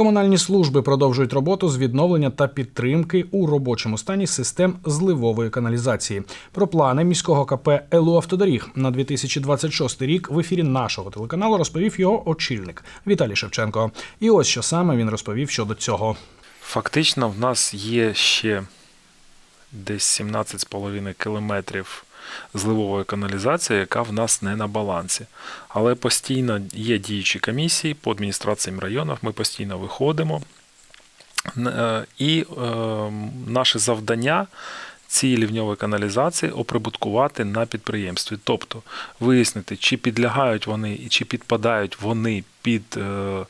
Комунальні служби продовжують роботу з відновлення та підтримки у робочому стані систем зливової каналізації. Про плани міського КП ЕЛУ Автодоріг на 2026 рік в ефірі нашого телеканалу розповів його очільник Віталій Шевченко. І ось що саме він розповів щодо цього. Фактично, в нас є ще десь 17,5 кілометрів зливової каналізації, яка в нас не на балансі. Але постійно є діючі комісії по адміністраціям районів, ми постійно виходимо. Е, І е, наше завдання ці лівньові каналізації оприбуткувати на підприємстві. Тобто вияснити, чи підлягають вони і чи підпадають вони під. е,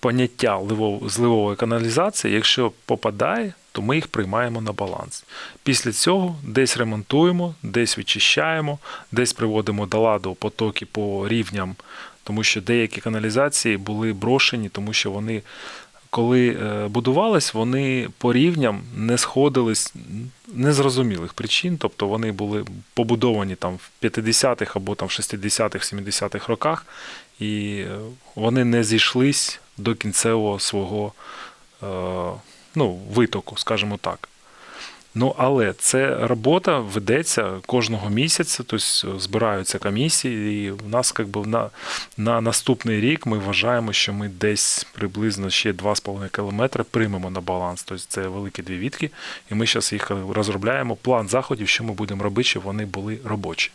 поняття зливової каналізації, якщо попадає, то ми їх приймаємо на баланс. Після цього десь ремонтуємо, десь відчищаємо, десь приводимо до ладу потоки по рівням, тому що деякі каналізації були брошені, тому що вони. Коли е, будувались, вони по рівням не сходились незрозумілих причин, тобто вони були побудовані там в 50-х або там в 60-х, 70-х роках, і е, вони не зійшлись до кінцевого свого е, ну, витоку, скажімо так. Ну, але це робота ведеться кожного місяця, тобто збираються комісії, і в нас якби, на, на наступний рік ми вважаємо, що ми десь приблизно ще 2,5 кілометри приймемо на баланс. Тобто це великі дві відки, і ми зараз їх розробляємо. План заходів, що ми будемо робити, щоб вони були робочі.